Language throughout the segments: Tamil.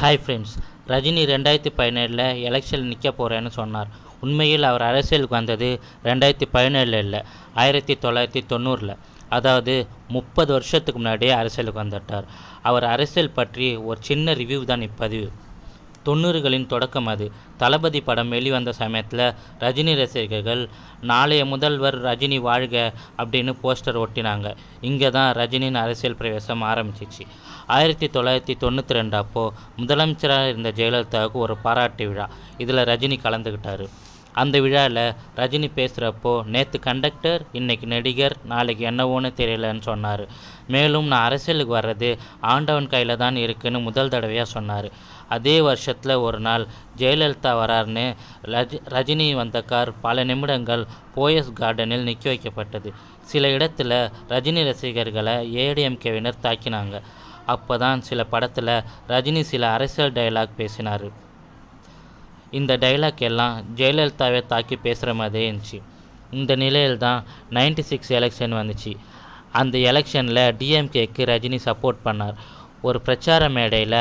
ஹாய் ஃப்ரெண்ட்ஸ் ரஜினி ரெண்டாயிரத்தி பதினேழில் எலெக்ஷனில் நிற்க போகிறேன்னு சொன்னார். உண்மையில் அவர் அரசியலுக்கு வந்தது ரெண்டாயிரத்தி பதினேழில் இல்லை ஆயிரத்தி தொள்ளாயிரத்தி தொண்ணூறில். அதாவது முப்பது வருஷத்துக்கு முன்னாடியே அரசியலுக்கு வந்துட்டார். அவர் அரசியல் பற்றி ஒரு சின்ன ரிவ்யூ தான் இப்பதிவு தொண்ணூறுகளின் தொடக்கம் அது. தளபதி படம் வெளிவந்த சமயத்தில் ரஜினி ரசிகர்கள் நாளைய முதல்வர் ரஜினி வாழ்க அப்படின்னு போஸ்டர் ஒட்டினாங்க. இங்கே தான் ரஜினியின் அரசியல் பிரவேசம் ஆரம்பிச்சிச்சு. ஆயிரத்தி தொள்ளாயிரத்தி தொண்ணூற்றி ரெண்டு அப்போது முதலமைச்சராக இருந்த ஜெயலலிதாவுக்கு ஒரு பாராட்டு விழா. இதில் ரஜினி கலந்துக்கிட்டாரு அந்த விழாவில் ரஜினி பேசுகிறப்போ நேற்று கண்டக்டர் இன்னைக்கு நடிகர் நாளைக்கு என்னவோன்னு தெரியலன்னு சொன்னார். மேலும் நான் அரசியலுக்கு வர்றது ஆண்டவன் கையில் தான் இருக்குன்னு முதல் தடவையாக சொன்னார். அதே வருஷத்தில் ஒரு நாள் ஜெயலலிதா வரார்னு ரஜ் ரஜினி வந்த கார் பல நிமிடங்கள் போயஸ் கார்டனில் நிற்க வைக்கப்பட்டது. சில இடத்துல ரஜினி ரசிகர்களை ஏடிஎம்கேவினர் தாக்கினாங்க. அப்போ தான் சில படத்தில் ரஜினி சில அரசியல் டயலாக் பேசினார். இந்த டைலாக் எல்லாம் ஜெயலலிதாவை தாக்கி பேசுகிற மாதிரியே இருந்துச்சு. இந்த நிலையில் தான் நைன்டி சிக்ஸ் எலெக்ஷன் வந்துச்சு. அந்த எலெக்ஷனில் டிஎம்கேக்கு ரஜினி சப்போர்ட் பண்ணார். ஒரு பிரச்சார மேடையில்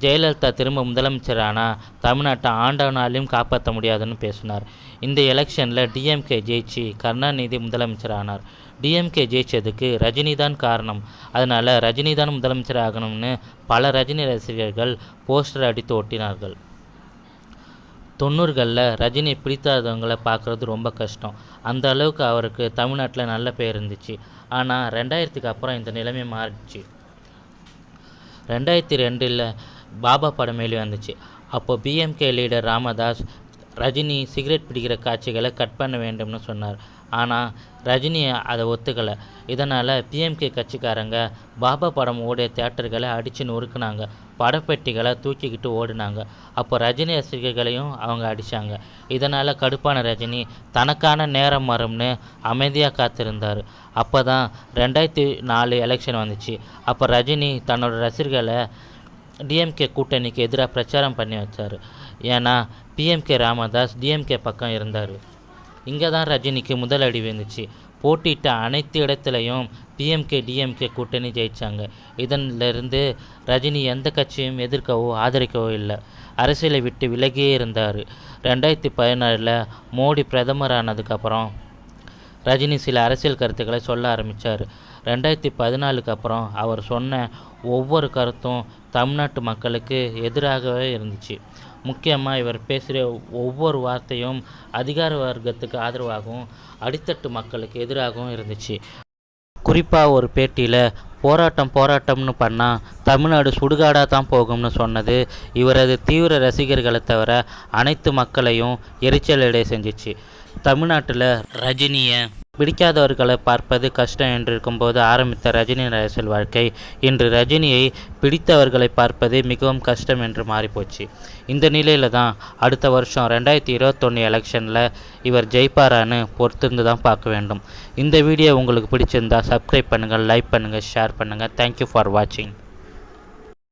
ஜெயலலிதா திரும்ப முதலமைச்சரானால் தமிழ்நாட்டை ஆண்டவனாலையும் காப்பாற்ற முடியாதுன்னு பேசினார். இந்த எலெக்ஷனில் டிஎம்கே ஜெயிச்சு கருணாநிதி முதலமைச்சர் ஆனார். டிஎம்கே ஜெயிச்சதுக்கு ரஜினி தான் காரணம். அதனால் ரஜினி தான் முதலமைச்சர் ஆகணும்னு பல ரஜினி ரசிகர்கள் போஸ்டர் அடித்து ஒட்டினார்கள். தொண்ணூறுகளில் ரஜினி பிடிக்காதவங்களை பார்க்குறது ரொம்ப கஷ்டம். அந்த அளவுக்கு அவருக்கு தமிழ்நாட்டில் நல்ல பேர் இருந்துச்சு. ஆனால் ரெண்டாயிரத்துக்கு அப்புறம் இந்த நிலைமை மாறிடுச்சு. ரெண்டாயிரத்தி ரெண்டில் பாபா படம் வெளி வந்துச்சு அப்போ PMK leader Ramadoss Rajini cigarette பிடிக்கிற காட்சிகளை கட் பண்ண வேண்டும்னு சொன்னார். ஆனால் ரஜினி அதை ஒத்துக்கலை. இதனால் பிஎம்கே கட்சிக்காரங்க பாபா படம் ஓடிய தேட்டர்களை அடித்து நொறுக்குனாங்க. படப்பெட்டிகளை தூக்கிக்கிட்டு ஓடினாங்க. அப்போ ரஜினி ரசிகர்களையும் அவங்க அடித்தாங்க இதனால் கடுப்பான ரஜினி தனக்கான நேரம் வரும்னு அமைதியாக காத்திருந்தார். அப்போ தான் ரெண்டாயிரத்தி நாலு எலெக்ஷன் வந்துச்சு. அப்போ ரஜினி தன்னோட ரசிகர்களை டிஎம்கே கூட்டணிக்கு எதிராக பிரச்சாரம் பண்ணி வச்சார். ஏன்னா பிஎம்கே ராமதாஸ் டிஎம்கே பக்கம் இருந்தார். இங்கே தான் ரஜினிக்கு முதல் அடி விழுந்துச்சு. போட்டியிட்ட அனைத்து இடத்துலையும் பிஎம்கே டிஎம்கே கூட்டணி ஜெயித்தாங்க இதனிலிருந்து ரஜினி எந்த கட்சியும் எதிர்க்கவோ ஆதரிக்கவோ இல்லை. அரசியலை விட்டு விலகியே இருந்தார். ரெண்டாயிரத்தி பதினாறில் மோடி பிரதமர் ஆனதுக்கப்புறம் ரஜினி சில அரசியல் கருத்துக்களை சொல்ல ஆரம்பித்தார் ரெண்டாயிரத்தி பதினாலுக்கு அப்புறம் அவர் சொன்ன ஒவ்வொரு கருத்தும் தமிழ்நாட்டு மக்களுக்கு எதிராகவே இருந்துச்சு. முக்கியமாக இவர் பேசுகிற ஒவ்வொரு வார்த்தையும் அதிகார வர்க்கத்துக்கு ஆதரவாகவும் அடித்தட்டு மக்களுக்கு எதிராகவும் இருந்துச்சு. குறிப்பாக ஒரு பேட்டியில் போராட்டம் போராட்டம்னு பண்ணால் தமிழ்நாடு சுடுகாடாக தான் போகும்னு சொன்னது இவரது தீவிர ரசிகர்களை தவிர அனைத்து மக்களையும் எரிச்சலடைய செஞ்சிச்சு. தமிழ்நாட்டில் ரஜினியை பிடிக்காதவர்களை பார்ப்பது கஷ்டம் என்று இருக்கும்போது ஆரம்பித்த ரஜினி அரசியல் வாழ்க்கை. இன்று ரஜினியை பிடித்தவர்களை பார்ப்பது மிகவும் கஷ்டம் என்று மாறிப்போச்சு. இந்த நிலையில தான் அடுத்த வருஷம் ரெண்டாயிரத்தி இருபத்தொன்று எலெக்ஷனில் இவர் ஜெயிப்பாரான்னு பொறுத்திருந்து தான் பார்க்க வேண்டும். இந்த வீடியோ உங்களுக்கு பிடிச்சிருந்தா சப்ஸ்கிரைப் பண்ணுங்கள் லைக் பண்ணுங்கள் ஷேர் பண்ணுங்கள் தேங்க்யூ ஃபார் வாட்சிங்